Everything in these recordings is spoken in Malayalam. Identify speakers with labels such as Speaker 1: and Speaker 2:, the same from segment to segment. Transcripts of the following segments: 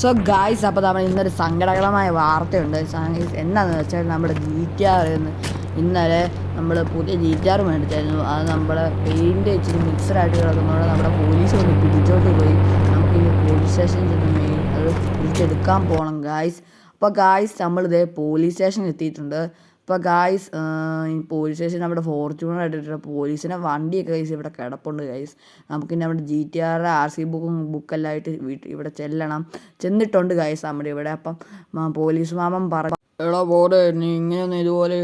Speaker 1: സോ ഗായ്സ് അപ്പോൾ നമ്മൾ ഇന്നൊരു സങ്കടകരമായ വാർത്തയുണ്ട്. എന്നാന്ന് വെച്ചാൽ നമ്മുടെ ജി ടി ആർ ഇന്നലെ നമ്മൾ പുതിയ ജി ടി ആർ മേടിച്ചായിരുന്നു. അത് നമ്മുടെ പെയിന്റ് ഇച്ചിരി മിക്സഡായിട്ട് കിടക്കുന്നതുകൊണ്ട് നമ്മുടെ പോലീസ് ഒന്ന് പിടിച്ചോട്ട് പോയി. നമുക്കിനി പോലീസ് സ്റ്റേഷനിൽ ചെന്ന് മെയിൻ അത് പിടിച്ചെടുക്കാൻ പോകണം ഗായ്സ് അപ്പോൾ ഗായ്സ് നമ്മളിതേ പോലീസ് സ്റ്റേഷനിൽ എത്തിയിട്ടുണ്ട്. അപ്പോൾ ഗായ്സ് ഈ പോലീസ് സ്റ്റേഷൻ നമ്മുടെ ഫോർച്യൂണർ ആയിട്ട് പോലീസിന്റെ വണ്ടിയൊക്കെ ഗൈസ് ഇവിടെ കിടപ്പുണ്ട് ഗൈസ് നമുക്കിനി നമ്മുടെ G T R R C ബുക്കും ബുക്കെല്ലാം ആയിട്ട് വീട്ടിൽ ഇവിടെ ചെല്ലണം. ചെന്നിട്ടുണ്ട് ഗൈസ് നമ്മുടെ ഇവിടെ. അപ്പം പോലീസ് മാമൻ പറ എടാ നീ ഇങ്ങനെയൊന്നും ഇതുപോലെ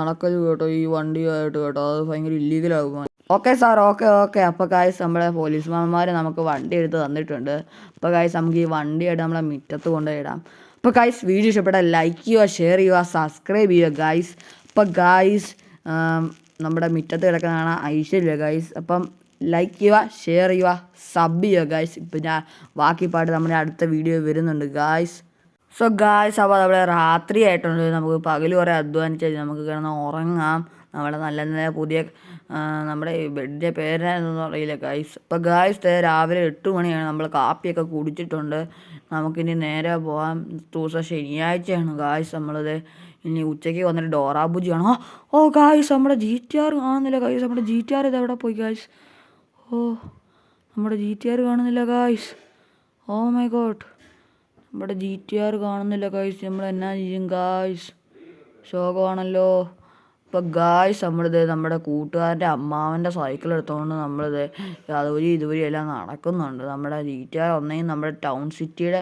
Speaker 1: നടക്കരുത് കേട്ടോ. ഈ വണ്ടിയായിട്ട് കേട്ടോ. അത് ഭയങ്കര ഇല്ലീഗലാകും ഓക്കെ സാർ ഓക്കെ ഓക്കെ അപ്പോൾ ഗായ്സ് നമ്മുടെ പോലീസ് മാമന്മാർ നമുക്ക് വണ്ടി എടുത്ത് തന്നിട്ടുണ്ട്. അപ്പോൾ ഗായ്സ് നമുക്ക് ഈ വണ്ടിയായിട്ട് നമ്മളെ മുറ്റത്ത് കൊണ്ടുപോയി ഇടാം. അപ്പോൾ ഗായ്സ് വീഡിയോ ഇഷ്ടപ്പെട്ടാൽ ലൈക്ക് ചെയ്യുക ഷെയർ ചെയ്യുക സബ്സ്ക്രൈബ് ചെയ്യുക ഗായ്സ് അപ്പോൾ ഗായ്സ് നമ്മുടെ മുറ്റത്ത് കിടക്കുന്നതാണ് ഐശ്വര്യ ഗായ്സ് അപ്പം ലൈക്ക് ചെയ്യുക ഷെയർ ചെയ്യുക സബ് ചെയ്യുക ഗായ്സ് ഇപ്പം ഞാൻ ബാക്കി പാട്ട് നമ്മുടെ അടുത്ത വീഡിയോ വരുന്നുണ്ട് ഗായ്സ് സോ ഗായ്സ് അപ്പോൾ നമ്മുടെ രാത്രി ആയിട്ടുണ്ട്. നമുക്ക് പകൽ കുറേ അധ്വാനിച്ചാൽ നമുക്ക് കിടന്ന് ഉറങ്ങാം. നമ്മുടെ നല്ല നല്ല പുതിയ നമ്മുടെ ബെഡിന്റെ പേരെന്നൊന്നും അറിയില്ല ഗായ്സ് അപ്പോൾ ഗായ്സ് രാവിലെ എട്ട് മണിയാണ് നമ്മൾ കാപ്പിയൊക്കെ കുടിച്ചിട്ടുണ്ട്. നമുക്കിനി നേരെ പോകാം ദിവസം ശനിയാഴ്ചയാണ്. ഗായ്സ് നമ്മളിത് ഇനി ഉച്ചയ്ക്ക് വന്നിട്ട് ഡോറാബുജിയാണ് ആ ഓ ഗായ്സ് നമ്മുടെ ജി ടി ആർ കാണുന്നില്ല. ഗായ്സ് നമ്മുടെ ജി ടി ആർ ഇത് എവിടെ പോയി ഗായ്സ് ഓ നമ്മുടെ ജി ടി ആർ കാണുന്നില്ല ഗായ്സ് ഓ മൈ ഗോഡ് നമ്മുടെ ജി ടി ആർ കാണുന്നില്ല ഗായ്സ് നമ്മൾ എന്നാ ചെയ്യും ഗായ്സ് ശോകമാണല്ലോ. ഇപ്പം ഗായ്സ് നമ്മളിത് നമ്മുടെ കൂട്ടുകാരന്റെ അമ്മാവന്റെ സൈക്കിൾ എടുത്തുകൊണ്ട് നമ്മളിത് അതുവഴി ഇതുവഴി എല്ലാം നടക്കുന്നുണ്ട്. നമ്മുടെ വീട്ടുകാർ ഒന്നെങ്കിൽ നമ്മുടെ ടൗൺ സിറ്റിയുടെ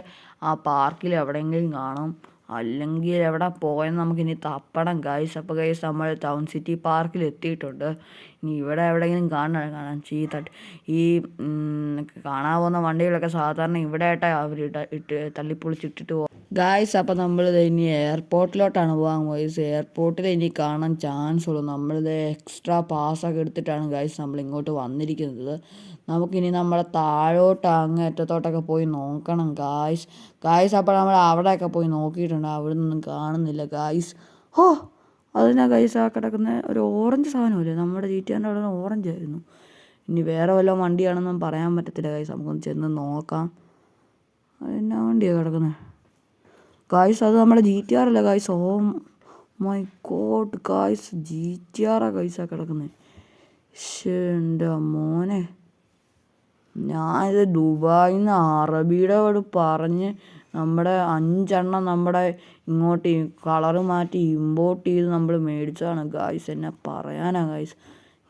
Speaker 1: ആ പാർക്കിൽ എവിടെയെങ്കിലും കാണും. അല്ലെങ്കിൽ എവിടെ പോയെന്ന് നമുക്കിനി തപ്പണം. ഗൈസ് അപ്പോൾ ഗൈസ് നമ്മൾ ടൗൺ സിറ്റി പാർക്കിൽ എത്തിയിട്ടുണ്ട്. ഇനി ഇവിടെ എവിടെയെങ്കിലും കാണണം കാണാൻ ചീത്തട്ട് തട്ട്. ഈ കാണാൻ പോകുന്ന വണ്ടികളൊക്കെ സാധാരണ ഇവിടെ ആയിട്ടാണ് അവർ ഇട്ട് തള്ളിപ്പൊളിച്ചിട്ടിട്ട് പോകും ഗായ്സ് അപ്പോൾ നമ്മളിത് ഇനി എയർപോർട്ടിലോട്ടാണ് പോകാൻ ഗൈസ് എയർപോർട്ടിൽ ഇനി കാണാൻ ചാൻസ് ഉള്ളൂ. നമ്മളിത് എക്സ്ട്രാ പാസ്സൊക്കെ എടുത്തിട്ടാണ് ഗായ്സ് നമ്മൾ ഇങ്ങോട്ട് വന്നിരിക്കുന്നത്. നമുക്കിനി നമ്മളെ താഴോട്ട് അങ്ങേറ്റത്തോട്ടൊക്കെ പോയി നോക്കണം ഗായ്സ് ഗായ്സ് അപ്പോൾ നമ്മൾ അവിടെയൊക്കെ പോയി നോക്കിയിട്ടുണ്ട്. അവിടെ നിന്നും കാണുന്നില്ല ഗായ്സ് ഹോ അതിനാ ഗൈസ് ആ കിടക്കുന്ന ഒരു ഓറഞ്ച് സാധനമല്ലേ? നമ്മുടെ ജീറ്റാന്റെ അവിടെ ഓറഞ്ച് ആയിരുന്നു. ഇനി വേറെ വല്ല വണ്ടിയാണെന്നും പറയാൻ പറ്റത്തില്ല ഗൈസ് നമുക്കൊന്ന് ചെന്ന് നോക്കാം. അതിനാ വണ്ടിയാണ് കിടക്കുന്നത് ഗായ്സ് അത് നമ്മുടെ ജി ടി ആർ അല്ല guys oh my god guys G T ആറാ ഗൈസാ കിടക്കുന്നത് ശണ്ട മോനെ. ഞാനിത് ദുബായിൽ നിന്ന് അറബിയുടെ അവിടെ പറഞ്ഞ് നമ്മുടെ അഞ്ചെണ്ണം നമ്മുടെ ഇങ്ങോട്ട് കളറ് മാറ്റി ഇമ്പോർട്ട് ചെയ്ത് നമ്മൾ മേടിച്ചതാണ്. ഗായ്സ് എന്നെ പറയാനാ ഗായ്സ്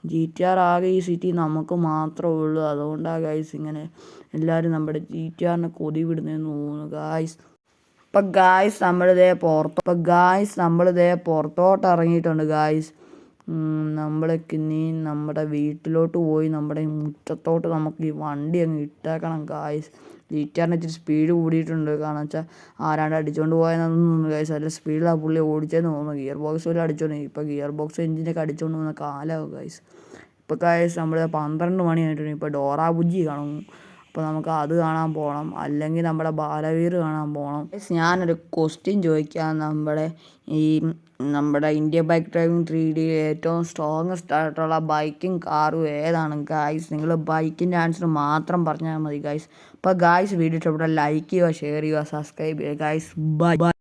Speaker 1: ജി ടി ആർ ആകെ ഈ സിറ്റി നമുക്ക് മാത്രമേ ഉള്ളൂ. അതുകൊണ്ടാണ് ഗായ്സ് ഇങ്ങനെ എല്ലാവരും നമ്മുടെ ജി ടി ആറിനെ കൊതി വിടുന്നതെന്ന് തോന്നുന്നു ഗായ്സ് ഇപ്പം ഗായ്സ് നമ്മളിതേ പുറത്ത് ഇപ്പം ഗായ്സ് നമ്മളിതേ പുറത്തോട്ട് ഇറങ്ങിയിട്ടുണ്ട് ഗായ്സ് നമ്മളൊക്കെ ഇനി നമ്മുടെ വീട്ടിലോട്ട് പോയി നമ്മുടെ മുറ്റത്തോട്ട് നമുക്ക് ഈ വണ്ടി അങ്ങ് ഇട്ടേക്കണം ഗായ്സ് ലീറ്ററിന് ഇച്ചിരി സ്പീഡ് കൂടിയിട്ടുണ്ട്. കാരണം വെച്ചാൽ ആരാണ്ട് അടിച്ചുകൊണ്ട് പോയെന്നൊന്നും തോന്നുന്നു ഗായ്സ് അല്ല സ്പീഡിലാണ് പുള്ളി ഓടിച്ചതെന്ന് തോന്നുന്നു. ഗിയർ ബോക്സ് പോലും അടിച്ചോണ്ട് ഇപ്പോൾ ഗിയർ ബോക്സ് എഞ്ചിനൊക്കെ അടിച്ചുകൊണ്ട് പോകുന്ന കാലമാവും ഗായ്സ് ഇപ്പോൾ ഗായ്സ് നമ്മൾ പന്ത്രണ്ട് മണിയായിട്ടുണ്ട്. ഇപ്പോൾ ഡോറാ ബുജി കാണും. അപ്പോൾ നമുക്ക് അത് കാണാൻ പോകണം അല്ലെങ്കിൽ നമ്മുടെ ബാലവീർ കാണാൻ പോകണം ഞാനൊരു ക്വസ്റ്റ്യൻ ചോദിക്കാം. നമ്മുടെ ഈ നമ്മുടെ India bike driving three D ഏറ്റവും സ്ട്രോങ്സ്റ്റ് ആയിട്ടുള്ള ബൈക്കും കാറും ഏതാണ്? ഗായ്സ് നിങ്ങൾ ബൈക്കിന്റെ ആൻസർ മാത്രം പറഞ്ഞാൽ മതി ഗായ്സ് അപ്പോൾ ഗായ്സ് വീഡിയോ ഇഷ്ടപ്പെട്ടാൽ ലൈക്ക് ചെയ്യുക ഷെയർ ചെയ്യുക സബ്സ്ക്രൈബ് ചെയ്യുക. Guys bye